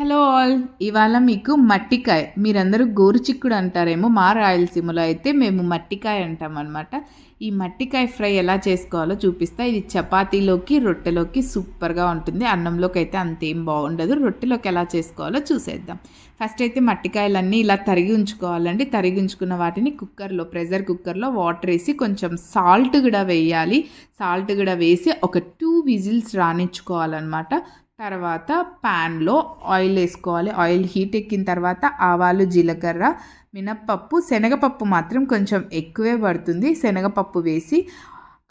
Hello all ఇవాళ మీకు మట్టికాయ. మీరందరూ గోరుచిక్కుడు అంటారేమో మా రాయలసీమలో అయితే మేము మట్టికాయ అంటాం అనమాట ఈ మట్టికాయ ఫ్రై ఎలా చేసుకోవాలో చూపిస్తా. ఇది చపాతీలోకి రొట్టెలోకి సూపర్గా ఉంటుంది. అన్నంలోకి అయితే అంతేం బాగుండదు. రొట్టెలోకి ఎలా చేసుకోవాలో చూసేద్దాం. ఫస్ట్ అయితే మట్టికాయలన్నీ ఇలా తరిగి ఉంచుకోవాలండి. తరిగి ఉంచుకున్న వాటిని కుక్కర్లో ప్రెషర్ కుక్కర్లో వాటర్ వేసి కొంచెం సాల్ట్ కూడా వేయాలి. సాల్ట్ కూడా వేసి ఒక టూ విజిల్స్ రాణించుకోవాలన్నమాట తర్వాత ప్యాన్లో ఆయిల్ వేసుకోవాలి. ఆయిల్ హీట్ ఎక్కిన తర్వాత ఆవాలు జీలకర్ర మినప్పప్పు శనగపప్పు మాత్రం కొంచెం ఎక్కువే పడుతుంది. శనగపప్పు వేసి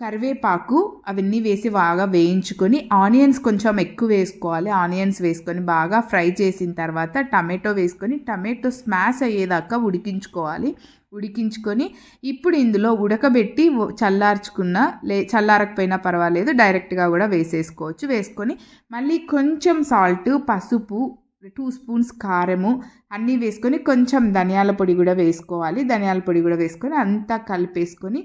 కరివేపాకు అవన్నీ వేసి బాగా వేయించుకొని ఆనియన్స్ కొంచెం ఎక్కువ వేసుకోవాలి. ఆనియన్స్ వేసుకొని బాగా ఫ్రై చేసిన తర్వాత టమాటో వేసుకొని టమాటో స్మాష్ అయ్యేదాకా ఉడికించుకోవాలి. ఉడికించుకొని ఇప్పుడు ఇందులో ఉడకబెట్టి చల్లార్చుకున్న లే చల్లారకపోయినా పర్వాలేదు డైరెక్ట్గా కూడా వేసేసుకోవచ్చు. వేసుకొని మళ్ళీ కొంచెం సాల్ట్ పసుపు టూ స్పూన్స్ కారము అన్నీ వేసుకొని కొంచెం ధనియాల పొడి కూడా వేసుకోవాలి. ధనియాల పొడి కూడా వేసుకొని అంతా కలిపేసుకొని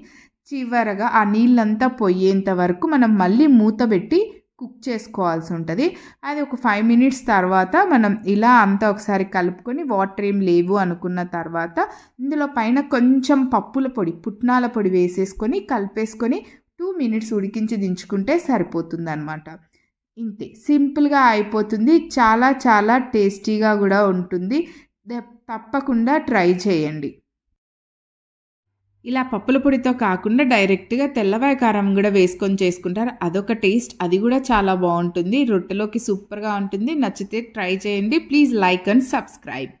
చివరగా ఆ నీళ్ళంతా పోయేంత వరకు మనం మళ్ళీ మూత పెట్టి కుక్ చేసుకోవాల్సి ఉంటుంది. అది ఒక ఫైవ్ మినిట్స్ తర్వాత మనం ఇలా అంతా ఒకసారి కలుపుకొని వాటర్ ఏం లేవు అనుకున్న తర్వాత ఇందులో పైన కొంచెం పప్పుల పొడి పుట్నాల పొడి వేసేసుకొని కలిపేసుకొని టూ మినిట్స్ ఉడికించి దించుకుంటే సరిపోతుంది అనమాట ఇంతే. సింపుల్గా అయిపోతుంది. చాలా చాలా టేస్టీగా కూడా ఉంటుంది. తప్పకుండా ట్రై చేయండి. ఇలా పప్పుల పొడితో కాకుండా డైరెక్ట్గా తెల్లవాయ కారం కూడా వేసుకొని చేసుకుంటారు. అదొక టేస్ట్. అది కూడా చాలా బాగుంటుంది. రొట్టెలోకి సూపర్గా ఉంటుంది. నచ్చితే ట్రై చేయండి. Please like and subscribe.